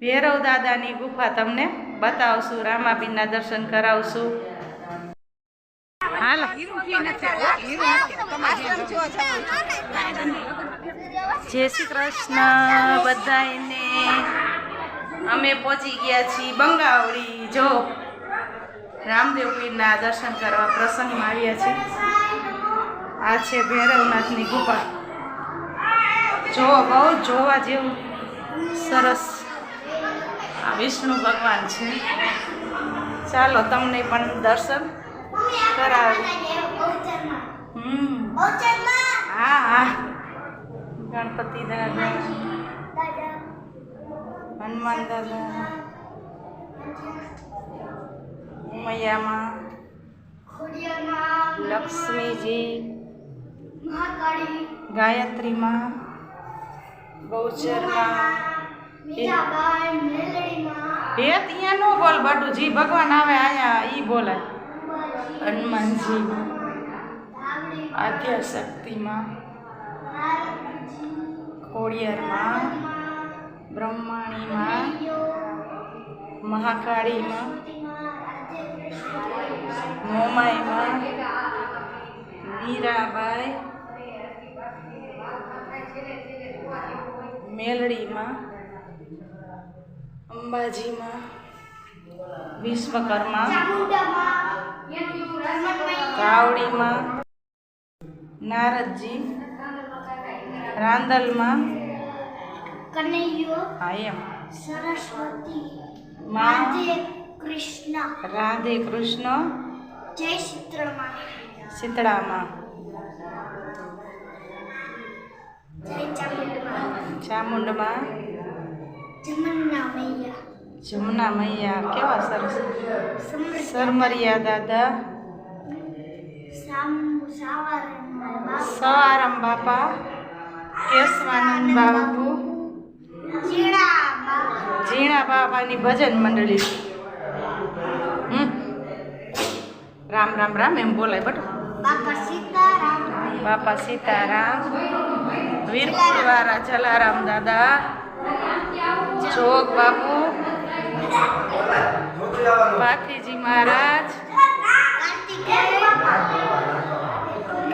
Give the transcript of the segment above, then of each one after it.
ભૈરવ દાદાની ગુફા તમને બતાવશું. ભૈરવ દાદાની દર્શન કરાવશું. હાલ. જય શ્રી કૃષ્ણ બધાને અમે પહોંચી ગયા છીએ બંગાવડી. જો, રામદેવ પીરના દર્શન કરવા પ્રસંગમાં આવ્યા છીએ. આ છે ભૈરવનાથની ગુફા. જો બહુ જોવા જેવું સરસ. આ વિષ્ણુ ભગવાન છે. ચાલો, તમને પણ દર્શન કરાવી. હા હા. ગણપતિ દાદા. હનુમાન દાદા. ઉમૈયામાં. લક્ષ્મીજી. ગાયત્રીમાં. ગૌચરમાં. મેલડીમાં. ત્યાં નો બોલ બટુ જી ભગવાન આવે અહીંયા ઈ બોલાય હનુમાનજીમાં. આધ્યા શક્તિમાં ખોડિયારમાં. બ્રહ્માણીમાં. મહાકાળીમાં. મોમાઈમાં. મીરાબાઈ. મેલડીમાં અંબાજીમાં વિશ્વકર્મા કાવડીમાં નારદજી રાંદલમાં કનૈયો હા એમ. સરસ્વતી રાધે કૃષ્ણ રાધે કૃષ્ણ જય ચિત્રમાં શીતળામાં જય ચામુંડમાં ચામુંડમાં જમન્ના મૈયા જમના મૈયા કેવા સરસ સમૃદ્ધ સરમરિયા દાદા સામ સાવારણમાં બાપ સવારામ બાપા કેશવાનંદ બાપુ જીણા બાપ ઝીણા બાપાની ભજન મંડળી હમ. રામ રામ રામ એમ બોલાય બટ બાપા સીતારામ બાપા સીતારામ વીરપુર વાળા જલારામ દાદા, જોગ બાપુ ભાથીજી મહારાજ,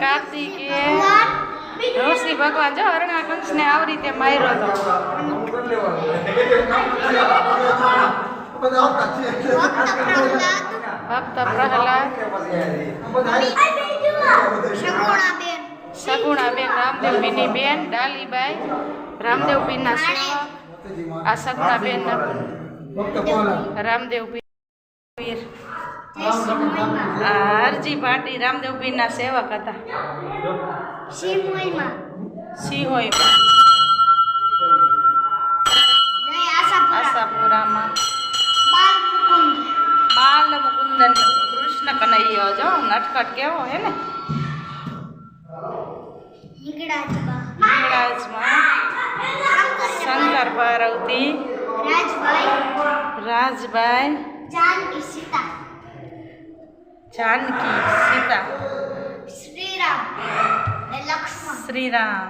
કાર્તિકે, ઋષિ ભગવાન, જો હરણાકંશને આવી રીતે માર્યો હતો ભક્ત પ્રહલાદ. સગુણાબેન રામદેવપીની બેન ડાલીબાઈ રામદેવપીના સેવક. આ સગુણાબેન રામદેવપીર હરજી પાટી રામદેવપીરના સેવક હતા. શ્રી મહિમા સિંહોઈ જય આશાપુરામાં. બાલ મુકુંદન કૃષ્ણ કનૈયો જો નટખટ કેવો હે ને? मिगडाजमा शंकरबा रौती राजबाई जानकी सीता जानकी सीता श्री राम लक्ष्मण श्री राम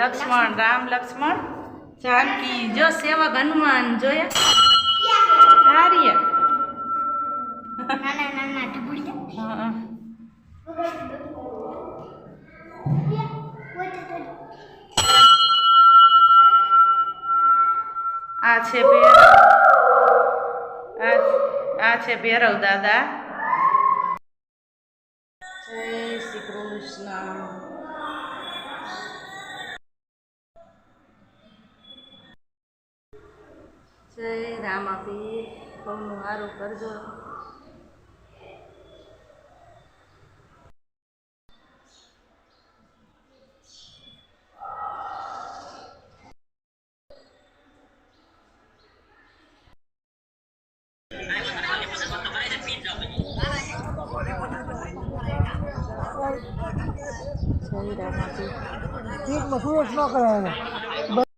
लक्ष्मण राम लक्ष्मण जानकी जो सेवक हनुमान जो है कार्य नाना नाना ढबुड़िया हाँ આ છે બે આ છે ભેરવ દાદા. જય શ્રી કૃષ્ણ. જય રામાપી બહુનું સારું કરજો. જય રામાપી એક મસૂર ન કરાવે